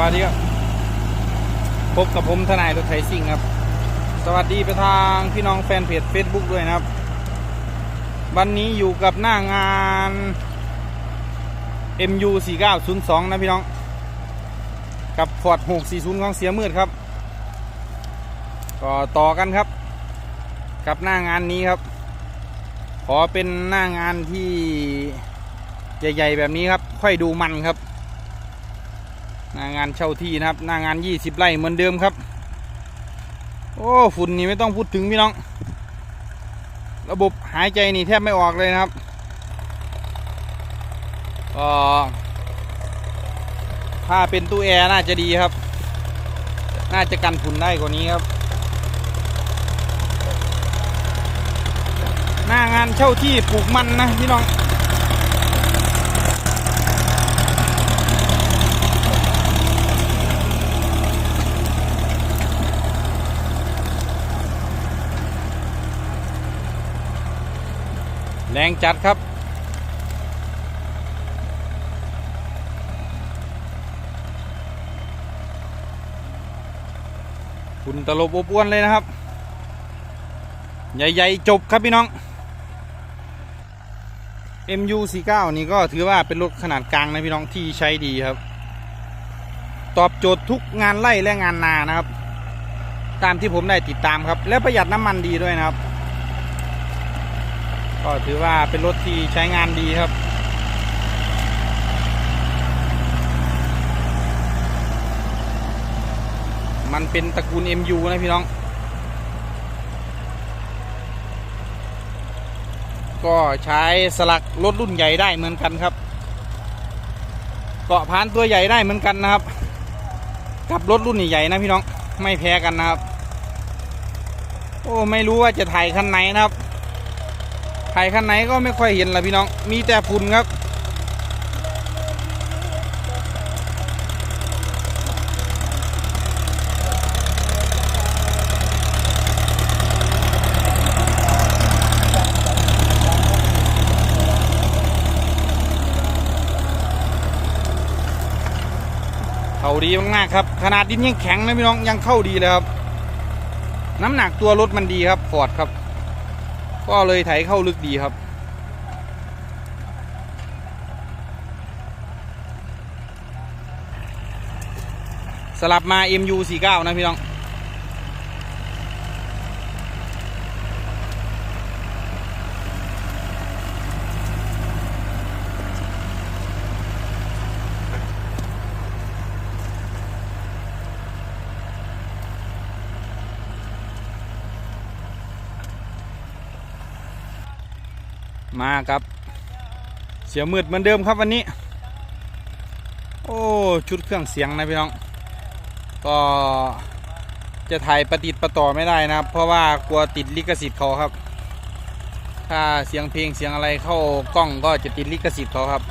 วัสดีครับ พบกับผมทนายรถไถซิ่งครับ สวัสดีไปทางพี่น้องแฟนเพจ Facebook ด้วยนะครับ วันนี้อยู่กับหน้างาน MU 4902 นะพี่น้อง กับฟอร์ด640 ของเสียมืดครับ ก็ต่อกันครับ กับหน้างานนี้ครับ ขอเป็นหน้างานที่ใหญ่ ๆ แบบนี้ครับ ค่อยดูมันครับางานเช่าที่นะครับ หน้างาน20ไร่เหมือนเดิมครับ โอ้ฝุ่นนี่ไม่ต้องพูดถึงพี่น้อง ระบบหายใจนี่แทบไม่ออกเลยนะครับก็ถ้าเป็นตู้แอร์น่าจะดีครับ น่าจะกันฝุ่นได้กว่านี้ครับหน้างานเช่าที่ปลูกมันนะพี่น้อง แรงจัดครับ คุณตลบอบอ้วนเลยนะครับ ใหญ่ๆ จบครับพี่น้อง MU49 นี่ก็ถือว่าเป็นรถขนาดกลางนะพี่น้องที่ใช้ดีครับ ตอบโจทย์ทุกงานไล่และงานนานะครับ ตามที่ผมได้ติดตามครับ และประหยัดน้ำมันดีด้วยนะครับ ก็ถือว่าเป็นรถที่ใช้งานดีครับ มันเป็นตระกูล MU นะพี่น้อง ก็ใช้สลักรถรุ่นใหญ่ได้เหมือนกันครับ เกาะพานตัวใหญ่ได้เหมือนกันนะครับ กับรถรุ่นใหญ่ๆนะพี่น้องไม่แพ้กันนะครับ โอ้ไม่รู้ว่าจะถ่ายคันไหนนะครับ ไถ่คันไหนก็ไม่ค่อยเห็นละพี่น้อง มีแต่ฝุ่นครับ เข้าดีมากๆครับ ขนาดดินยังแข็งนะพี่น้องยังเข้าดีเลยครับ น้ำหนักตัวรถมันดีครับฟอร์ดครับ ก็เลยไถเข้าลึกดีครับ สลับมา MU49 นะพี่น้อง มาครับ เสียมืดเหมือนเดิมครับวันนี้ โอ้ชุดเครื่องเสียงนะพี่น้อง ก็จะถ่ายประติดประต่อไม่ได้นะครับ เพราะว่ากลัวติดลิขสิทธิ์เขาครับ ถ้าเสียงเพลงเสียงอะไรเข้ากล้องก็จะติดลิขสิทธิ์เขาครับ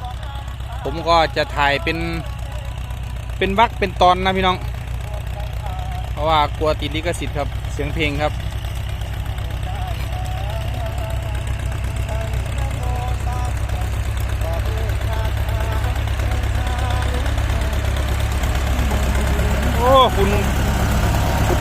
ผมก็จะถ่ายเป็นเป็นวักเป็นตอนนะพี่น้อง เพราะว่ากลัวติดลิขสิทธิ์ครับเสียงเพลงครับ โอ้คุณสุด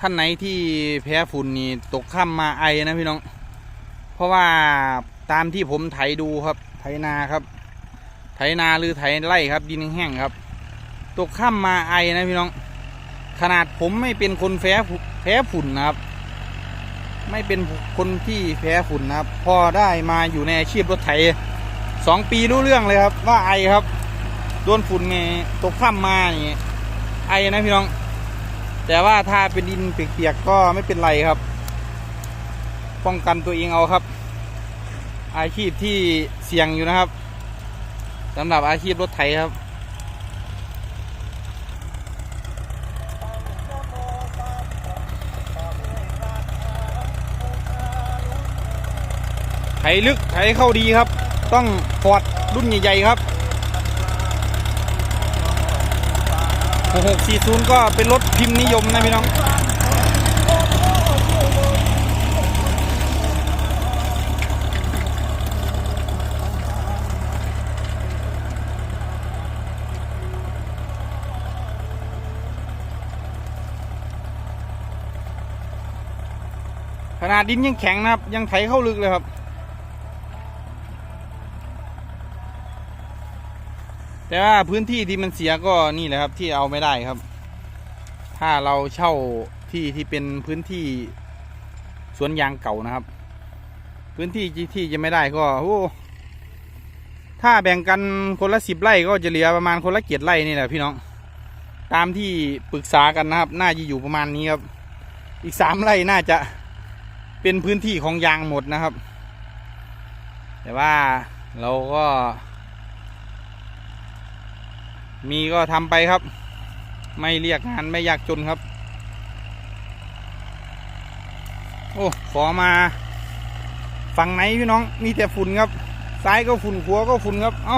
ท่านไหนที่แพ้ฝุ่นนี่ตกข้ามมาไอนะพี่น้อง เพราะว่าตามที่ผมไถดูครับไถนาครับ ไถนาหรือไถไร่ครับ ดินแห้งๆครับ ตกข้ามมาไอนะพี่น้อง ขนาดผมไม่เป็นคนแพ้ฝุ่นแพ้ฝุ่นนะครับ ไม่เป็นคนที่แพ้ฝุ่นนะครับ พอได้มาอยู่ในอาชีพรถไถสองปีรู้เรื่องเลยครับ ว่าไอครับโดนฝุ่นไงตกข้ามมาอย่างเงี้ยไอนะพี่น้อง แต่ว่าถ้าเป็นดินเปียกๆก็ไม่เป็นไรครับ ป้องกันตัวเองเอาครับ อาชีพที่เสี่ยงอยู่นะครับสำหรับอาชีพรถไถครับไถลึกไถเข้าดีครับ ต้องปอดรุ่นใหญ่ๆครับ 6640 ก็เป็นรถพิมพ์นิยมนะพี่น้อง ขนาดดินยังแข็งนะครับ ยังไถเข้าลึกเลยครับ แต่ว่าพื้นที่ที่มันเสียก็นี่แหละครับที่เอาไม่ได้ครับ ถ้าเราเช่าที่ที่เป็นพื้นที่สวนยางเก่านะครับ พื้นที่ที่จะไม่ได้ก็โอ้ถ้าแบ่งกันคนละสิบไร่ก็จะเหลือประมาณคนละเกียรไร่นี่แหละพี่น้อง ตามที่ปรึกษากันนะครับ น่าจะอยู่ประมาณนี้ครับ อีกสามไร่น่าจะเป็นพื้นที่ของยางหมดนะครับ แต่ว่าเราก็ มีก็ทำไปครับ ไม่เรียกงานไม่ยากจนครับ โอ้ขอมาฝั่งไหนพี่น้องมีแต่ฝุ่นครับ ซ้ายก็ฝุ่นขวาก็ฝุ่นครับ เอา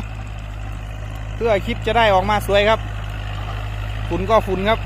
เพื่อคลิปจะได้ออกมาสวยครับ ฝุ่นก็ฝุ่นครับ